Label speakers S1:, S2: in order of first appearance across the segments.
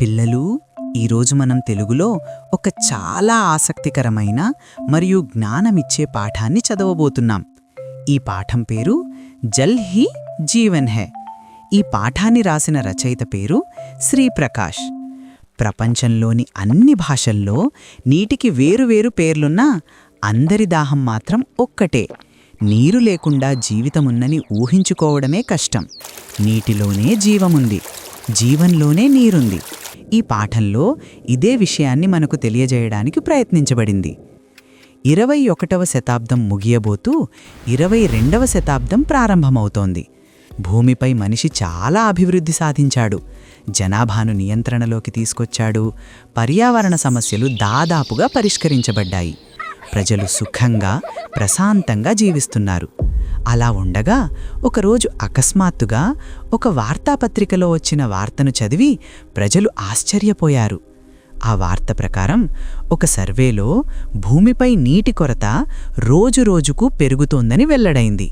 S1: పిల్లలు ఈరోజు మనం తెలుగులో ఒక చాలా ఆసక్తికరమైన మరియు జ్ఞానమిచ్చే పాఠాన్ని చదవబోతున్నాం. ఈ పాఠం పేరు జల్ హీ జీవన్ హే. ఈ పాఠాన్ని రాసిన రచయిత పేరు శ్రీప్రకాష్ ప్రపంచంలోని అన్ని భాషల్లో నీటికి వేరువేరు పేర్లున్నా అందరి దాహం మాత్రం ఒక్కటే. నీరు లేకుండా జీవితమున్నని ఊహించుకోవడమే కష్టం. నీటిలోనే జీవముంది. జీవంలోనే నీరుంది. ఈ పాఠంలో ఇదే విషయాన్ని మనకు తెలియజేయడానికి ప్రయత్నించబడింది. ఇరవై ఒకటవ శతాబ్దం ముగియబోతూ ఇరవై రెండవ శతాబ్దం ప్రారంభమవుతోంది. భూమిపై మనిషి చాలా అభివృద్ధి సాధించాడు. జనాభాను నియంత్రణలోకి తీసుకొచ్చాడు. పర్యావరణ సమస్యలు దాదాపుగా పరిష్కరించబడ్డాయి. ప్రజలు సుఖంగా ప్రశాంతంగా జీవిస్తున్నారు. అలా ఉండగా ఒకరోజు అకస్మాత్తుగా ఒక వార్తాపత్రికలో వచ్చిన వార్తను చదివి ప్రజలు ఆశ్చర్యపోయారు. ఆ వార్త ప్రకారం ఒక సర్వేలో భూమిపై నీటి కొరత రోజురోజుకు పెరుగుతోందని వెల్లడైంది.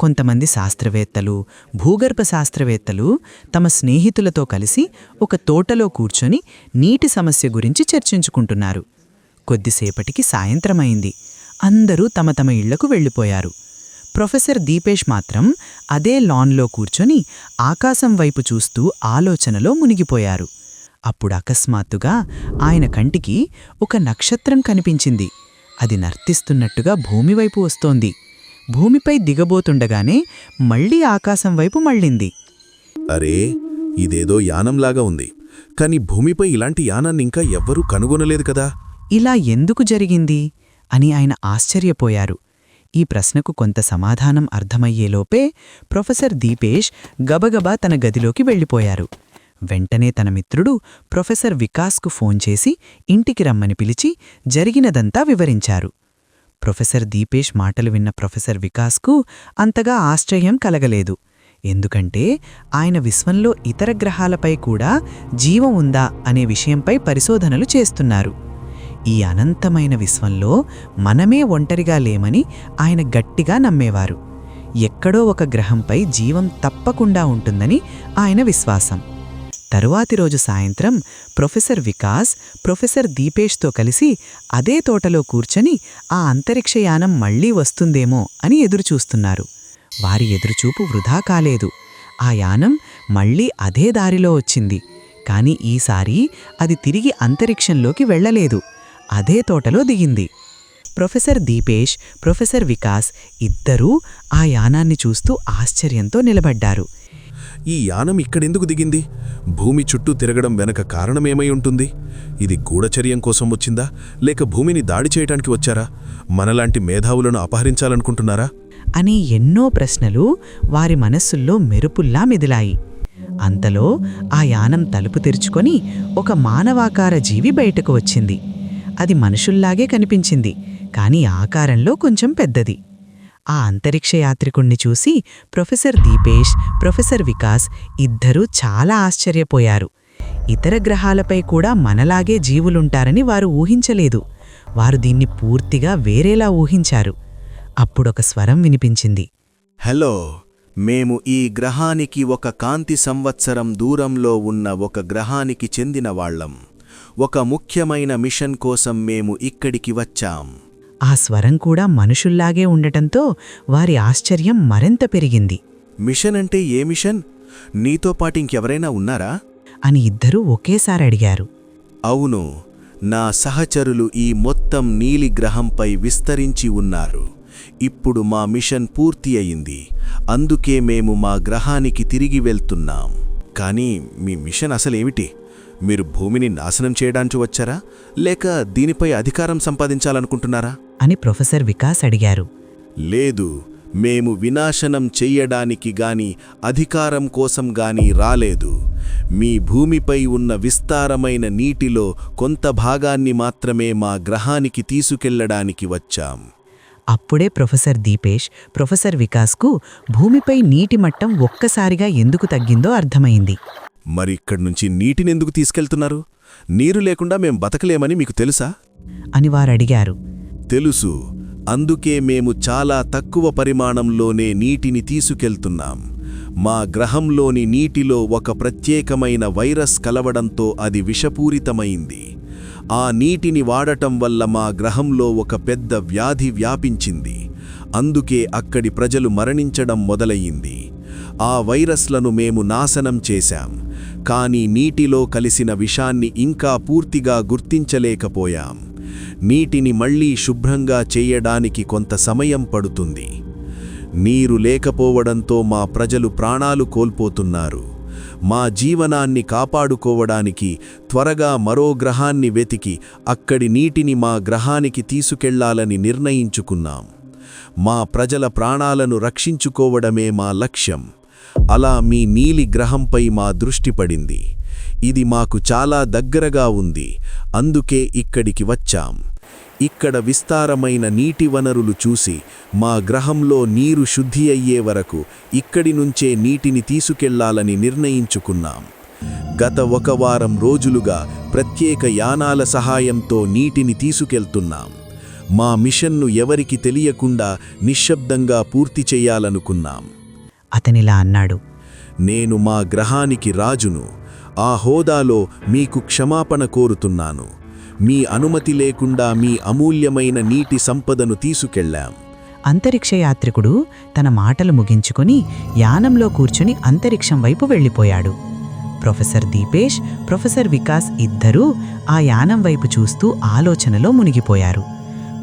S1: కొంతమంది శాస్త్రవేత్తలు భూగర్భ శాస్త్రవేత్తలు తమ స్నేహితులతో కలిసి ఒక తోటలో కూర్చొని నీటి సమస్య గురించి చర్చించుకుంటున్నారు. కొద్దిసేపటికి సాయంత్రమైంది. అందరూ తమ తమ ఇళ్ళకు వెళ్ళిపోయారు. ప్రొఫెసర్ దీపేష్ మాత్రం అదే లాన్లో కూర్చొని ఆకాశం వైపు చూస్తూ ఆలోచనలో మునిగిపోయారు. అప్పుడు అకస్మాత్తుగా ఆయన కంటికి ఒక నక్షత్రం కనిపించింది. అది నర్తిస్తున్నట్టుగా భూమివైపు వస్తోంది. భూమిపై దిగబోతుండగానే మళ్ళీ ఆకాశం వైపు మళ్ళింది.
S2: అరే ఇదేదో యానంలాగా ఉంది. కాని భూమిపై ఇలాంటి యానాన్ని ఇంకా ఎవ్వరూ కనుగొనలేదు కదా?
S1: ఇలా ఎందుకు జరిగింది? అని ఆయన ఆశ్చర్యపోయారు. ఈ ప్రశ్నకు కొంత సమాధానం అర్థమయ్యేలోపే ప్రొఫెసర్ దీపేష్ గబగబా తన గదిలోకి వెళ్ళిపోయారు. వెంటనే తన మిత్రుడు ప్రొఫెసర్ వికాస్కు ఫోన్ చేసి ఇంటికి రమ్మని పిలిచి జరిగినదంతా వివరించారు. ప్రొఫెసర్ దీపేష్ మాటలు విన్న ప్రొఫెసర్ వికాస్కు అంతగా ఆశ్చర్యం కలగలేదు. ఎందుకంటే ఆయన విశ్వంలో ఇతర గ్రహాలపై కూడా జీవం ఉందా అనే విషయంపై పరిశోధనలు చేస్తున్నారు. ఈ అనంతమైన విశ్వంలో మనమే ఒంటరిగా లేమని ఆయన గట్టిగా నమ్మేవారు. ఎక్కడో ఒక గ్రహంపై జీవం తప్పకుండా ఉంటుందని ఆయన విశ్వాసం. తరువాతి రోజు సాయంత్రం ప్రొఫెసర్ వికాస్ ప్రొఫెసర్ దీపేష్తో కలిసి అదే తోటలో కూర్చొని ఆ అంతరిక్షయానం మళ్ళీ వస్తుందేమో అని ఎదురుచూస్తున్నారు. వారి ఎదురుచూపు వృధా కాలేదు. ఆ యానం మళ్ళీ అదే దారిలో వచ్చింది. కాని ఈసారి అది తిరిగి అంతరిక్షంలోకి వెళ్ళలేదు. అదే తోటలో దిగింది. ప్రొఫెసర్ దీపేష్ ప్రొఫెసర్ వికాస్ ఇద్దరూ ఆ యానాన్ని చూస్తూ ఆశ్చర్యంతో నిలబడ్డారు.
S2: ఈ యానం ఇక్కడెందుకు దిగింది? భూమి చుట్టూ తిరగడం వెనక కారణమేమై ఉంటుంది? ఇది గూఢచర్యం కోసం వచ్చిందా? లేక భూమిని దాడి చేయటానికి వచ్చారా? మనలాంటి మేధావులను అపహరించాలనుకుంటున్నారా?
S1: అని ఎన్నో ప్రశ్నలు వారి మనస్సుల్లో మెరుపుల్లా మెదిలాయి. అంతలో ఆ యానం తలుపు తెరుచుకొని ఒక మానవాకార జీవి బయటకు వచ్చింది. అది మనుషుల్లాగే కనిపించింది కాని ఆకారంలో కొంచెం పెద్దది. ఆ అంతరిక్ష యాత్రికుణ్ణి చూసి ప్రొఫెసర్ దీపేష్ ప్రొఫెసర్ వికాస్ ఇద్దరూ చాలా ఆశ్చర్యపోయారు. ఇతర గ్రహాలపై కూడా మనలాగే జీవులుంటారని వారు ఊహించలేదు. వారు దీన్ని పూర్తిగా వేరేలా ఊహించారు. అప్పుడొక స్వరం వినిపించింది.
S3: హలో మేము ఈ గ్రహానికి ఒక కాంతి సంవత్సరం దూరంలో ఉన్న ఒక గ్రహానికి చెందిన వాళ్ళం. ఒక ముఖ్యమైన మిషన్ కోసం మేము ఇక్కడికి వచ్చాం.
S1: ఆ స్వరం కూడా మనుషుల్లాగే ఉండటంతో వారి ఆశ్చర్యం మరింత పెరిగింది.
S3: మిషన్ అంటే ఏ మిషన్? నీతో పాటు ఇంకెవరైనా ఉన్నారా?
S1: అని ఇద్దరూ ఒకేసారి అడిగారు.
S3: అవును నా సహచరులు ఈ మొత్తం నీలి గ్రహంపై విస్తరించి ఉన్నారు. ఇప్పుడు మా మిషన్ పూర్తి అయింది. అందుకే మేము మా గ్రహానికి తిరిగి వెళ్తున్నాం. కానీ మీ మిషన్ అసలేమిటి? మీరు భూమిని నాశనం చేయడానికి వచ్చారా? లేక దీనిపై అధికారం సంపాదించాలనుకుంటున్నారా?
S1: అని ప్రొఫెసర్ వికాస్ అడిగారు.
S3: లేదు మేము వినాశనం చెయ్యడానికి గాని అధికారం కోసం గాని రాలేదు. మీ భూమిపై ఉన్న విస్తారమైన నీటిలో కొంత భాగాన్ని మాత్రమే మా గ్రహానికి తీసుకెళ్ళడానికి వచ్చాం.
S1: అప్పుడే ప్రొఫెసర్ దీపేష్ ప్రొఫెసర్ వికాస్కు భూమిపై నీటి మట్టం ఒక్కసారిగా ఎందుకు తగ్గిందో అర్థమైంది.
S3: మరి ఇక్కడి నుంచి నీటినెందుకు తీసుకెళ్తున్నారు? నీరు లేకుండా మేం బతకలేమని మీకు తెలుసా?
S1: అని వారడిగారు.
S3: తెలుసు అందుకే మేము చాలా తక్కువ పరిమాణంలోనే నీటిని తీసుకెళ్తున్నాం. మా గ్రహంలోని నీటిలో ఒక ప్రత్యేకమైన వైరస్ కలవడంతో అది విషపూరితమైంది. ఆ నీటిని వాడటం వల్ల మా గ్రహంలో ఒక పెద్ద వ్యాధి వ్యాపించింది. అందుకే అక్కడి ప్రజలు మరణించడం మొదలయ్యింది. ఆ వైరస్లను మేము నాశనం చేశాం. కానీ నీటిలో కలిసిన విషాన్ని ఇంకా పూర్తిగా గుర్తించలేకపోయాం. నీటిని మళ్ళీ శుభ్రంగా చేయడానికి కొంత సమయం పడుతుంది. నీరు లేకపోవడంతో మా ప్రజలు ప్రాణాలు కోల్పోతున్నారు. మా జీవనాన్ని కాపాడుకోవడానికి త్వరగా మరో గ్రహాన్ని వెతికి అక్కడి నీటిని మా గ్రహానికి తీసుకెళ్ళాలని నిర్ణయించుకున్నాం. మా ప్రజల ప్రాణాలను రక్షించుకోవడమే మా లక్ష్యం. అలా మీ నీలి గ్రహంపై మా దృష్టి పడింది. ఇది మాకు చాలా దగ్గరగా ఉంది. అందుకే ఇక్కడికి వచ్చాం. ఇక్కడ విస్తారమైన నీటి వనరులు చూసి మా గ్రహంలో నీరు శుద్ధి అయ్యే వరకు ఇక్కడి నుంచే నీటిని తీసుకెళ్ళాలని నిర్ణయించుకున్నాం. గత ఒక వారం రోజులుగా ప్రత్యేక యానాల సహాయంతో నీటిని తీసుకెళ్తున్నాం. మా మిషన్ను ఎవరికి తెలియకుండా నిశ్శబ్దంగా పూర్తి చేయాలనుకున్నాం.
S1: అతనిలా అన్నాడు
S3: నేను మా గ్రహానికి రాజును ఆ హోదాలో మీకు క్షమాపణ కోరుతున్నాను. మీ అనుమతి లేకుండా మీ అమూల్యమైన నీటి సంపదను తీసుకెళ్ళాం.
S1: అంతరిక్ష యాత్రికుడు తన మాటలు ముగించుకొని యానంలో కూర్చుని అంతరిక్షం వైపు వెళ్ళిపోయాడు. ప్రొఫెసర్ దీపేష్ ప్రొఫెసర్ వికాస్ ఇద్దరూ ఆ యానం వైపు చూస్తూ ఆలోచనలో మునిగిపోయారు.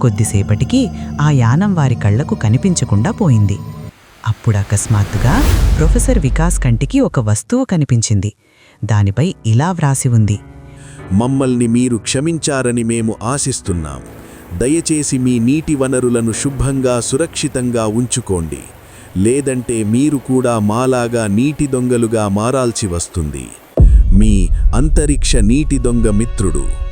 S1: కొద్దిసేపటికి ఆ యానం వారి కళ్ళకు కనిపించకుండా పోయింది. అప్పుడు అకస్మాత్తుగా ప్రొఫెసర్ వికాస్ కంటికి ఒక వస్తువు కనిపించింది. దానిపై ఇలా వ్రాసి ఉంది.
S3: మమ్మల్ని మీరు క్షమించారని మేము ఆశిస్తున్నాం. దయచేసి మీ నీటి వనరులను శుభ్రంగా సురక్షితంగా ఉంచుకోండి. లేదంటే మీరు కూడా మాలాగా నీటి దొంగలుగా మారాల్సి వస్తుంది. మీ అంతరిక్ష నీటి దొంగ మిత్రుడు.